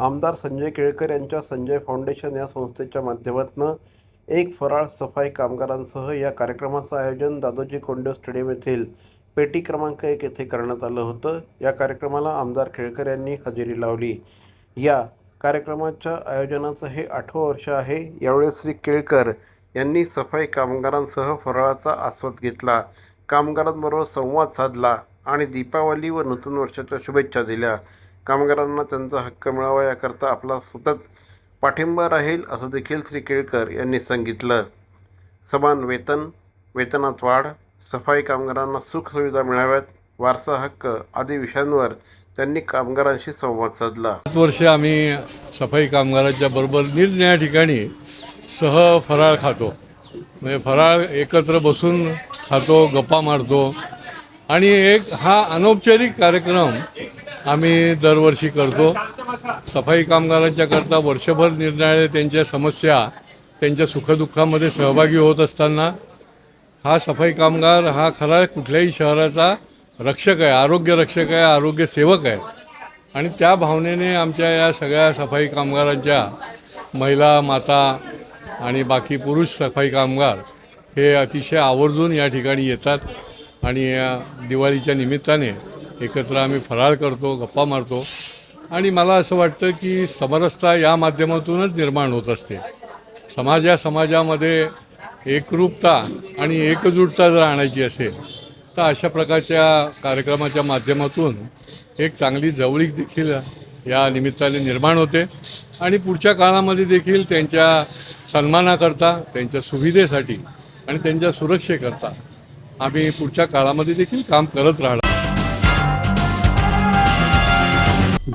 आमदार संजय केळकर यांच्या संजय फाउंडेशन या संस्थेच्या माध्यमातून एक फराळ सफाई कामगारांसह या कार्यक्रमाचं आयोजन दादोजी कोंडे स्टेडियम येथील पेटी क्रमांक एक येथे करण्यात आलं होतं. या कार्यक्रमाला आमदार केळकर यांनी हजेरी लावली. या कार्यक्रमाच्या आयोजनाचं हे आठवं वर्ष आहे. यावेळी श्री केळकर यांनी सफाई कामगारांसह फराळाचा आस्वाद घेतला. कामगारांबरोबर संवाद साधला आणि दीपावली व नूतन वर्षाच्या शुभेच्छा दिल्या. कामगारांना त्यांचा हक्क मिळावा याकरता आपला सतत पाठिंबा राहील असं देखील श्री केळकर यांनी सांगितलं. समान वेतन वेतनात वाढ सफाई कामगारांना सुखसुविधा मिळाव्यात वारसा हक्क आदी विषयांवर त्यांनी कामगारांशी संवाद साधला. सात वर्षे आम्ही सफाई कामगारांच्या बरोबर निरनिळ्या ठिकाणी सह फराळ खातो. म्हणजे फराळ एकत्र बसून खातो गप्पा मारतो. आणि एक हा अनौपचारिक कार्यक्रम आम्ही दरवर्षी करतो. सफाई कामगारांच्या करता वर्षभर निर्णय त्यांच्या समस्या त्यांच्या सुखदुःखामध्ये सहभागी होत असताना हा सफाई कामगार हा खरा कुठल्याही शहराचा रक्षक आहे आरोग्य रक्षक आहे आरोग्य सेवक आहे. आणि त्या भावनेने आमच्या या सगळ्या सफाई कामगारांच्या महिला माता आणि बाकी पुरुष सफाई कामगार हे अतिशय आवर्जून या ठिकाणी येतात. आणि दिवाळीच्या निमित्ताने एकत्र आम्ही फराळ करतो गप्पा मारतो. आणि मला असं वाटतं की समरसता या माध्यमातूनच निर्माण होत असते. समाज या समाजामध्ये एकरूपता आणि एकजुटता जर आणायची असेल तर अशा प्रकारच्या कार्यक्रमाच्या माध्यमातून एक चांगली जवळीक देखील या निमित्ताने निर्माण होते. आणि पुढच्या काळामध्ये देखील त्यांच्या सन्मानाकरता त्यांच्या सुविधेसाठी आणि त्यांच्या सुरक्षेकरता आम्ही पुढच्या काळामध्ये देखील काम करत राहणार.